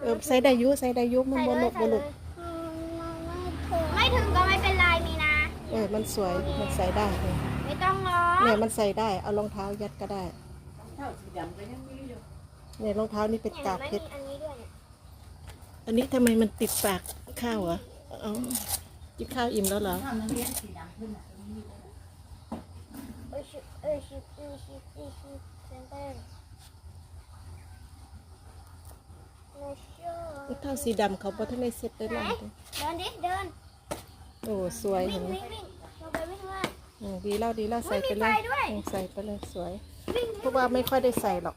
เออใส่ได้อยุใส่ได้อยุมันบนลกบลุกอืมไม่ถึงก็ไม่เป็นไรมีนาเออมันสวยมันใส่ได้เลยไม่ต้องร้องเนี่ยมันใส่ได้เอารองเท้ายัดก็ได้เท่าสีดำก็ยังมีอยู่เนี่ยรองเท้านี่เป็นเนี่ยกาบไม่เพชรมีอันนี้ด้วยเนี่ยอันนี้ทำไมมันติดปากข้าวอะเอากินข้าวอิ่มแล้วเหรอถ้ามันเลี้ยงสีดำขึ้นอะก็มีอยู่เอ้ยชิบเอ้ยชิบเอ้ยชิบเอ้ยชิบเซนเตอร์ไม่ เชื่อรองเท้าสีดำเขาบ่ทันได้เซ็ตได้ไหนล่างเลยเดินดิเดินโอ้สวยวิ่เห็งนไหมวิ่งวิ่งลงไปวิ่งล่างอืมดีแล้วดีแล้วใส่ไปเลยอุ๊ยมีไฟด้วย อืมใส่ไปเลยสวยวิ่งเพราะว่าไม่ค่อยได้ใส่หรอกว